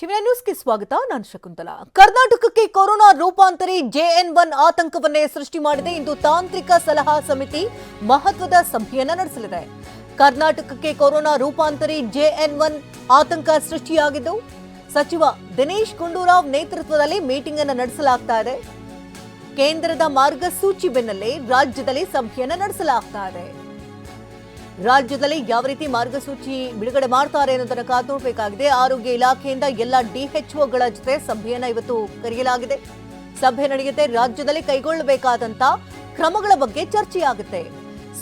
ಟಿವಿಯ ನ್ಯೂಸ್ಗೆ ಸ್ವಾಗತ, ನಾನು ಶಕುಂತಲಾ. ಕರ್ನಾಟಕಕ್ಕೆ ಕೊರೋನಾ ರೂಪಾಂತರಿ ಜೆಎನ್ ಒನ್ ಆತಂಕವನ್ನೇ ಸೃಷ್ಟಿ ಮಾಡಿದೆ ಇಂದು ತಾಂತ್ರಿಕ ಸಲಹಾ ಸಮಿತಿ ಮಹತ್ವದ ಸಭೆಯನ್ನ ನಡೆಸಲಿದೆ. ಕರ್ನಾಟಕಕ್ಕೆ ಕೊರೋನಾ ರೂಪಾಂತರಿ ಜೆಎನ್ ಒನ್ ಆತಂಕ ಸೃಷ್ಟಿಯಾಗಿದ್ದು, ಸಚಿವ ದಿನೇಶ್ ಗುಂಡೂರಾವ್ ನೇತೃತ್ವದಲ್ಲಿ ಮೀಟಿಂಗ್ ಅನ್ನು ನಡೆಸಲಾಗ್ತಾ ಇದೆ. ಕೇಂದ್ರದ ಮಾರ್ಗಸೂಚಿ ಬೆನ್ನಲ್ಲೇ ರಾಜ್ಯದಲ್ಲಿ ಸಭೆಯನ್ನ ನಡೆಸಲಾಗ್ತಾ ಇದೆ. ರಾಜ್ಯದಲ್ಲಿ ಯಾವ ರೀತಿ ಮಾರ್ಗಸೂಚಿ ಬಿಡುಗಡೆ ಮಾಡ್ತಾರೆ ಅನ್ನೋದನ್ನ ಕಾತೋಡ್ಬೇಕಾಗಿದೆ ಆರೋಗ್ಯ ಇಲಾಖೆಯಿಂದ ಎಲ್ಲ ಡಿಎಚ್ಒಗಳ ಜೊತೆ ಸಭೆಯನ್ನ ಇವತ್ತು ಕರೆಯಲಾಗಿದೆ. ಸಭೆ ನಡೆಯುತ್ತೆ. ರಾಜ್ಯದಲ್ಲಿ ಕೈಗೊಳ್ಳಬೇಕಾದಂತ ಕ್ರಮಗಳ ಬಗ್ಗೆ ಚರ್ಚೆಯಾಗುತ್ತೆ.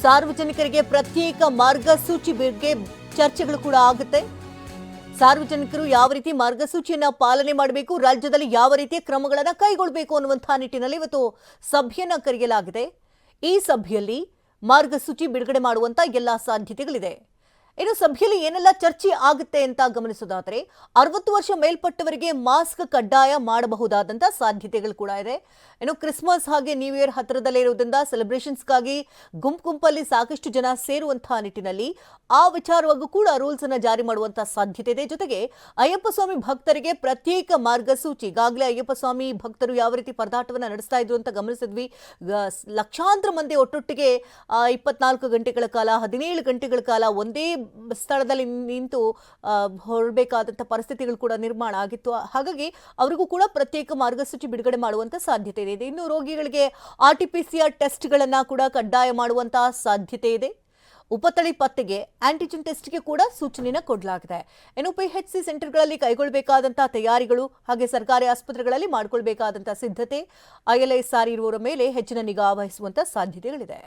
ಸಾರ್ವಜನಿಕರಿಗೆ ಪ್ರತ್ಯೇಕ ಮಾರ್ಗಸೂಚಿ ಬಗ್ಗೆ ಚರ್ಚೆಗಳು ಕೂಡ ಆಗುತ್ತೆ. ಸಾರ್ವಜನಿಕರು ಯಾವ ರೀತಿ ಮಾರ್ಗಸೂಚಿಯನ್ನ ಪಾಲನೆ ಮಾಡಬೇಕು, ರಾಜ್ಯದಲ್ಲಿ ಯಾವ ರೀತಿಯ ಕ್ರಮಗಳನ್ನ ಕೈಗೊಳ್ಳಬೇಕು ಅನ್ನುವಂತಹ ನಿಟ್ಟಿನಲ್ಲಿ ಇವತ್ತು ಸಭೆಯನ್ನ ಕರೆಯಲಾಗಿದೆ. ಈ ಸಭೆಯಲ್ಲಿ ಮಾರ್ಗಸೂಚಿ ಬಿಡುಗಡೆ ಮಾಡುವಂತ ಎಲ್ಲಾ ಸಾಧ್ಯತೆಗಳಿದೆ. ಇನ್ನು ಸಭೆಯಲ್ಲಿ ಏನೆಲ್ಲ ಚರ್ಚೆ ಆಗುತ್ತೆ ಅಂತ ಗಮನಿಸೋದಾದ್ರೆ ಅರವತ್ತು ವರ್ಷ ಮೇಲ್ಪಟ್ಟವರಿಗೆ ಮಾಸ್ಕ್ ಕಡ್ಡಾಯ ಮಾಡಬಹುದಾದಂಥ ಸಾಧ್ಯತೆಗಳು ಕೂಡ ಇದೆ. ಇನ್ನು ಕ್ರಿಸ್ಮಸ್ ಹಾಗೆ ನ್ಯೂ ಇಯರ್ ಹತ್ತಿರದಲ್ಲೇ ಇರುವುದರಿಂದ ಸೆಲೆಬ್ರೇಷನ್ಸ್ಗಾಗಿ ಗುಂಪು ಗುಂಪಲ್ಲಿ ಸಾಕಷ್ಟು ಜನ ಸೇರುವಂತಹ ನಿಟ್ಟಿನಲ್ಲಿ ಆ ವಿಚಾರವಾಗೂ ಕೂಡ ರೂಲ್ಸ್ ಅನ್ನ ಜಾರಿ ಮಾಡುವಂತಹ ಸಾಧ್ಯತೆ ಇದೆ. ಜೊತೆಗೆ ಅಯ್ಯಪ್ಪ ಸ್ವಾಮಿ ಭಕ್ತರಿಗೆ ಪ್ರತ್ಯೇಕ ಮಾರ್ಗಸೂಚಿ, ಈಗಾಗಲೇ ಅಯ್ಯಪ್ಪ ಸ್ವಾಮಿ ಭಕ್ತರು ಯಾವ ರೀತಿ ಪರದಾಟವನ್ನು ನಡೆಸ್ತಾ ಇದ್ರು ಅಂತ ಗಮನಿಸಿದ್ವಿ. ಲಕ್ಷಾಂತರ ಮಂದಿ ಒಟ್ಟೊಟ್ಟಿಗೆ ಇಪ್ಪತ್ನಾಲ್ಕು ಗಂಟೆಗಳ ಕಾಲ, ಹದಿನೇಳು ಗಂಟೆಗಳ ಕಾಲ ಒಂದೇ ಸ್ಥಳದಲ್ಲಿ ನಿಂತು ಹೊರಬೇಕಾದಂಥ ಪರಿಸ್ಥಿತಿಗಳು ಕೂಡ ನಿರ್ಮಾಣ ಆಗಿತ್ತು. ಹಾಗಾಗಿ ಅವರಿಗೂ ಕೂಡ ಪ್ರತ್ಯೇಕ ಮಾರ್ಗಸೂಚಿ ಬಿಡುಗಡೆ ಮಾಡುವಂತ ಸಾಧ್ಯತೆ ಇದೆ. ಇನ್ನು ರೋಗಿಗಳಿಗೆ R T P C R ಟೆಸ್ಟ್ಗಳನ್ನ ಕೂಡ ಕಡ್ಡಾಯ ಮಾಡುವಂತಹ ಸಾಧ್ಯತೆ ಇದೆ. ಉಪತಳಿ ಪತ್ತೆಗೆ ಆಂಟಿಜೆನ್ ಟೆಸ್ಟ್ಗೆ ಕೂಡ ಸೂಚನೆಯನ್ನು ಕೊಡಲಾಗಿದೆ. ಇನ್ನು ಸಿ ಸೆಂಟರ್ಗಳಲ್ಲಿ ಕೈಗೊಳ್ಳಬೇಕಾದಂತಹ ತಯಾರಿಗಳು ಹಾಗೆ ಸರ್ಕಾರಿ ಆಸ್ಪತ್ರೆಗಳಲ್ಲಿ ಮಾಡಿಕೊಳ್ಬೇಕಾದಂತಹ ಸಿದ್ಧತೆ ಐಎಲ್ಐಸಾರ್ ಇರುವವರ ಮೇಲೆ ಹೆಚ್ಚಿನ ನಿಗಾ ವಹಿಸುವಂತ ಸಾಧ್ಯತೆಗಳಿದೆ.